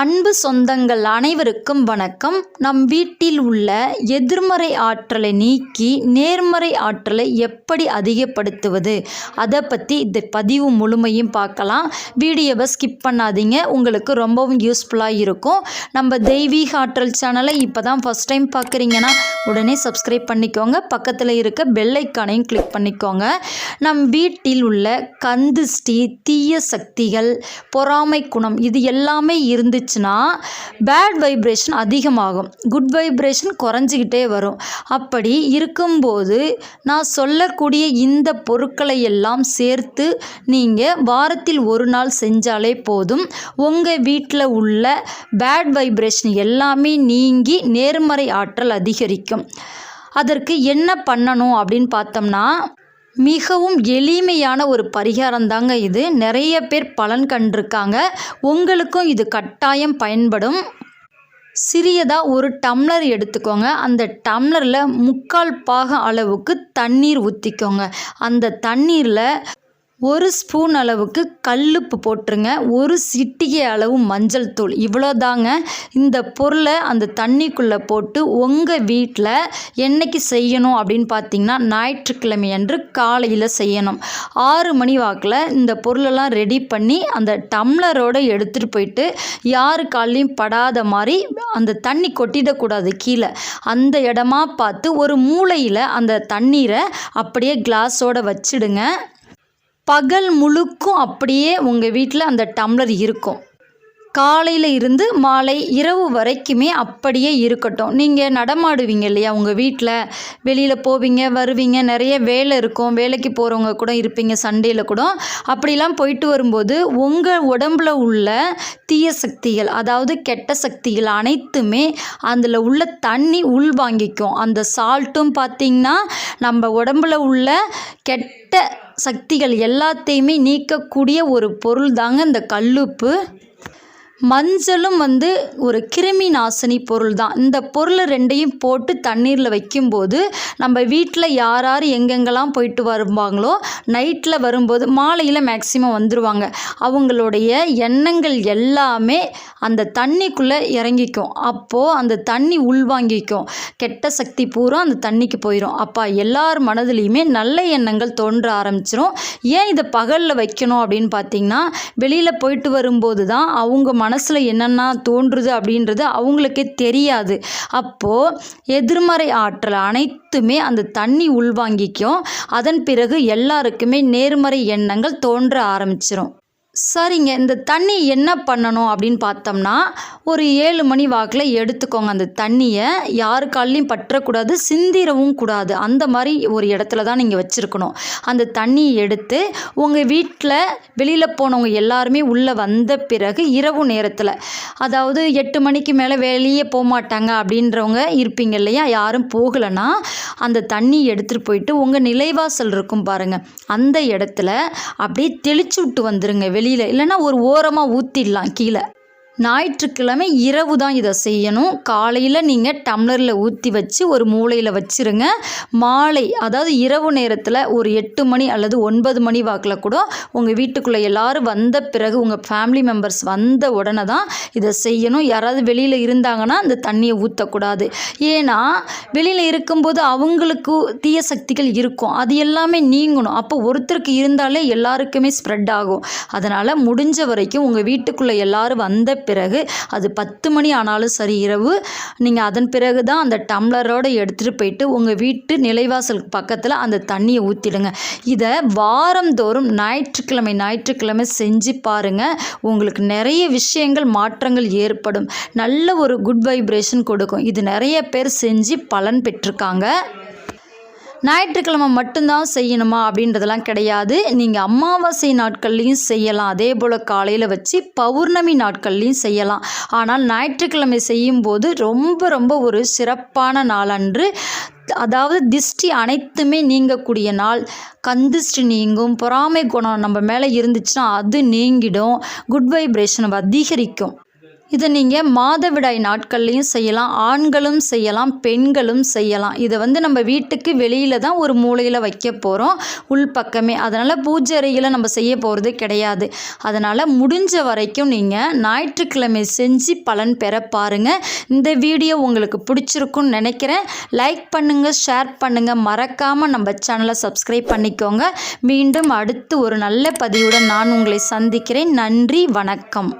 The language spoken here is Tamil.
அன்பு சொந்தங்கள் அனைவருக்கும் வணக்கம். நம் வீட்டில் உள்ள எதிர்மறை ஆற்றலை நீக்கி நேர்மறை ஆற்றலை எப்படி அதிகப்படுத்துவது? அதை பற்றி இந்த பதிவு முழுமையும் பார்க்கலாம். வீடியோவை ஸ்கிப் பண்ணாதீங்க. உங்களுக்கு ரொம்பவும் யூஸ்ஃபுல்லாக இருக்கும். நம்ம தெய்வீக ஆற்றல் சேனலை இப்போ தான் ஃபஸ்ட் டைம் பார்க்குறீங்கன்னா உடனே சப்ஸ்கிரைப் பண்ணிக்கோங்க. பக்கத்தில் இருக்க பெல்லைக்கானையும் கிளிக் பண்ணிக்கோங்க. நம் வீட்டில் உள்ள கந்திஷ்டி தீய சக்திகள் பொறாமை குணம் இது எல்லாமே இருந்துச்சுன்னா பேட் வைப்ரேஷன் அதிகமாகும். குட் வைப்ரேஷன் குறைஞ்சிக்கிட்டே வரும். அப்படி இருக்கும்போது நான் சொல்லக்கூடிய இந்த பொருட்களை எல்லாம் சேர்த்து நீங்கள் வாரத்தில் ஒரு நாள் செஞ்சாலே போதும். உங்கள் வீட்டில் உள்ள பேட் வைப்ரேஷன் எல்லாமே நீங்கி நேர்மறை ஆற்றல் அதிகரிக்கும். அதற்கு என்ன பண்ணணும் அப்படின்னு பார்த்தோம்னா மிகவும் எளிமையான ஒரு பரிகாரம் தாங்க இது. நிறைய பேர் பலன் கண்டிருக்காங்க. உங்களுக்கும் இது கட்டாயம் பயன்படும். சிறியதாக ஒரு டம்ளர் எடுத்துக்கோங்க. அந்த டம்ளரில் முக்கால் பாகம் அளவுக்கு தண்ணீர் ஊற்றிக்கோங்க அந்த தண்ணீரில் ஒரு ஸ்பூன் அளவுக்கு கல்லுப்பு போட்டுருங்க. ஒரு சிட்டிகை அளவு மஞ்சள் தூள். இவ்வளோதாங்க. இந்த பொருளை அந்த தண்ணிக்குள்ளே போட்டு உங்கள் வீட்டில் என்றைக்கு செய்யணும் அப்படின்னு பார்த்தீங்கன்னா ஞாயிற்றுக்கிழமை அன்று காலையில் செய்யணும். ஆறு மணி வாக்கில் இந்த பொருளெல்லாம் ரெடி பண்ணி அந்த டம்ளரோடு எடுத்துகிட்டு போயிட்டு யாரு கால்லையும் படாத மாதிரி அந்த தண்ணி கொட்டிடக்கூடாது கீழே. அந்த இடமா பார்த்து ஒரு மூலையில் அந்த தண்ணீரை அப்படியே கிளாஸோடு வச்சிடுங்க. பகல் முழுக்கும் அப்படியே உங்கள் வீட்டில் அந்த டம்ளர் இருக்கும். காலையில் இருந்து மாலை இரவு வரைக்குமே அப்படியே இருக்கட்டும். நீங்கள் நடமாடுவீங்க இல்லையா உங்கள் வீட்டில் வெளியில் போவீங்க வருவீங்க நிறைய வேலை இருக்கும். வேலைக்கு போகிறவங்க கூட இருப்பீங்க சண்டேயில் கூட. அப்படிலாம் போயிட்டு வரும்போது உங்கள் உடம்புல உள்ள தீய சக்திகள் அதாவது கெட்ட சக்திகள் அனைத்துமே அதில் உள்ள தண்ணி உள்வாங்கிக்கும். அந்த சால்ட்டும் பார்த்திங்கன்னா நம்ம உடம்பில் உள்ள கெட்ட சக்திகள் எல்லாத்தையுமே நீக்கக்கூடிய ஒரு பொருள் தாங்க இந்த கல்லுப்பு. மஞ்சளும் வந்து ஒரு கிருமி நாசினி பொருள் தான் இந்த பொருளை ரெண்டையும் போட்டு தண்ணீரில் வைக்கும்போது நம்ம வீட்டில் யார் யார் எங்கெங்கெல்லாம் போயிட்டு வருவாங்களோ நைட்டில் வரும்போது மாலையில் மேக்சிமம் வந்துடுவாங்க அவங்களுடைய எண்ணங்கள் எல்லாமே அந்த தண்ணிக்குள்ளே இறங்கிக்கும். அப்போது அந்த தண்ணி உள்வாங்கிக்கும். கெட்ட சக்தி பூரா அந்த தண்ணிக்கு போயிடும் அப்போ எல்லார் மனதிலையுமே நல்ல எண்ணங்கள் தோன்ற ஆரம்பிச்சிரும். ஏன் இதை பகலில் வைக்கணும் அப்படின்னு பார்த்தீங்கன்னா வெளியில் போயிட்டு வரும்போது தான் அவங்க மனசில் என்னென்ன தோன்றுது அப்படின்றது அவங்களுக்கே தெரியாது. அப்போது எதிர்மறை ஆற்றல் அனைத்துமே அந்த தண்ணி உள்வாங்கிக்கும். அதன் பிறகு எல்லாருக்குமே நேர்மறை எண்ணங்கள் தோன்ற ஆரம்பிச்சிரும். சரிங்க இந்த தண்ணி என்ன பண்ணணும் அப்படின்னு பார்த்தோம்னா ஒரு ஏழு மணி வாக்கில் எடுத்துக்கோங்க. அந்த தண்ணியை யாருக்காலையும் கால்லையும் பற்றக்கூடாது சிந்திரவும் கூடாது. அந்த மாதிரி ஒரு இடத்துல தான் நீங்கள் வச்சுருக்கணும். அந்த தண்ணியை எடுத்து உங்கள் வீட்டில் வெளியில் போனவங்க எல்லாருமே உள்ளே வந்த பிறகு இரவு நேரத்தில் அதாவது எட்டு மணிக்கு மேலே வெளியே போக மாட்டாங்க அப்படின்றவங்க இருப்பீங்க இல்லையா? யாரும் போகலைன்னா அந்த தண்ணி எடுத்துகிட்டு போயிட்டு உங்கள் நிலைவாசல் இருக்கும் பாருங்கள் அந்த இடத்துல அப்படியே தெளிச்சு விட்டு வந்துடுங்க வெளி வெளியில் இல்லைன்னா ஒரு ஓரமாக ஊற்றிடலாம் கீழே. ஞாயிற்றுக்கிழமை இரவு தான் இதை செய்யணும். காலையில் நீங்கள் டம்ளரில் ஊற்றி வச்சு ஒரு மூலையில் வச்சுருங்க. மாலை அதாவது இரவு நேரத்தில் ஒரு எட்டு மணி அல்லது ஒன்பது மணி வாக்கில் கூட உங்கள் வீட்டுக்குள்ளே எல்லோரும் வந்த பிறகு உங்கள் ஃபேமிலி மெம்பர்ஸ் வந்த உடனே தான் இதை செய்யணும். யாராவது வெளியில் இருந்தாங்கன்னா அந்த தண்ணியை ஊற்றக்கூடாது ஏன்னா வெளியில் இருக்கும்போது அவங்களுக்கு தீய சக்திகள் இருக்கும். அது எல்லாமே நீங்கணும். அப்போ ஒருத்தருக்கு இருந்தாலே எல்லாருக்குமே ஸ்ப்ரெட் ஆகும். அதனால் முடிஞ்ச வரைக்கும் உங்கள் வீட்டுக்குள்ளே எல்லோரும் வந்த பிறகு அது பத்து மணி ஆனாலும் சரி இரவு நீங்கள் அதன் பிறகு தான் அந்த டம்ளரோடு எடுத்துகிட்டு போயிட்டு உங்கள் வீட்டு நிலைவாசலுக்கு பக்கத்தில் அந்த தண்ணியை ஊற்றிடுங்க இதை வாரந்தோறும் ஞாயிற்றுக்கிழமை ஞாயிற்றுக்கிழமை செஞ்சு பாருங்கள் உங்களுக்கு நிறைய விஷயங்கள் மாற்றங்கள் ஏற்படும். நல்ல ஒரு குட் வைப்ரேஷன் கொடுக்கும். இது நிறைய பேர் செஞ்சு பலன் பெற்றிருக்காங்க. ஞாயிற்றுக்கிழமை மட்டும்தான் செய்யணுமா அப்படின்றதெல்லாம் கிடையாது. நீங்கள் அமாவாசை நாட்கள்லையும் செய்யலாம். அதே போல் காலையில் வச்சு பௌர்ணமி நாட்கள்லையும் செய்யலாம். ஆனால் ஞாயிற்றுக்கிழமை செய்யும்போது ரொம்ப ரொம்ப ஒரு சிறப்பான நாளன்று அதாவது திஷ்டி அனைத்துமே நீங்கக்கூடிய நாள். கந்திஷ்டி நீங்கும் பொறாமை குணம் நம்ம மேலே இருந்துச்சுன்னா அது நீங்கிடும். குட் வைப்ரேஷன் அதிகரிக்கும். இதை நீங்கள் மாதவிடாய் நாட்கள்லையும் செய்யலாம் ஆண்களும் செய்யலாம் பெண்களும் செய்யலாம். இதை வந்து நம்ம வீட்டுக்கு வெளியில் தான் ஒரு மூலையில் வைக்க போகிறோம் உள்பக்கமே அதனால் பூஜை அறையில் நம்ம செய்ய போகிறது கிடையாது. அதனால் முடிஞ்ச வரைக்கும் நீங்கள் ஞாயிற்றுக்கிழமை செஞ்சு பலன் பெற பாருங்கள் இந்த வீடியோ உங்களுக்கு பிடிச்சிருக்குன்னு நினைக்கிறேன். லைக் பண்ணுங்கள் ஷேர் பண்ணுங்கள் மறக்காமல் நம்ம சேனலை சப்ஸ்கிரைப் பண்ணிக்கோங்க. மீண்டும் அடுத்து ஒரு நல்ல பதிவுடன் நான் உங்களை சந்திக்கிறேன். நன்றி வணக்கம்.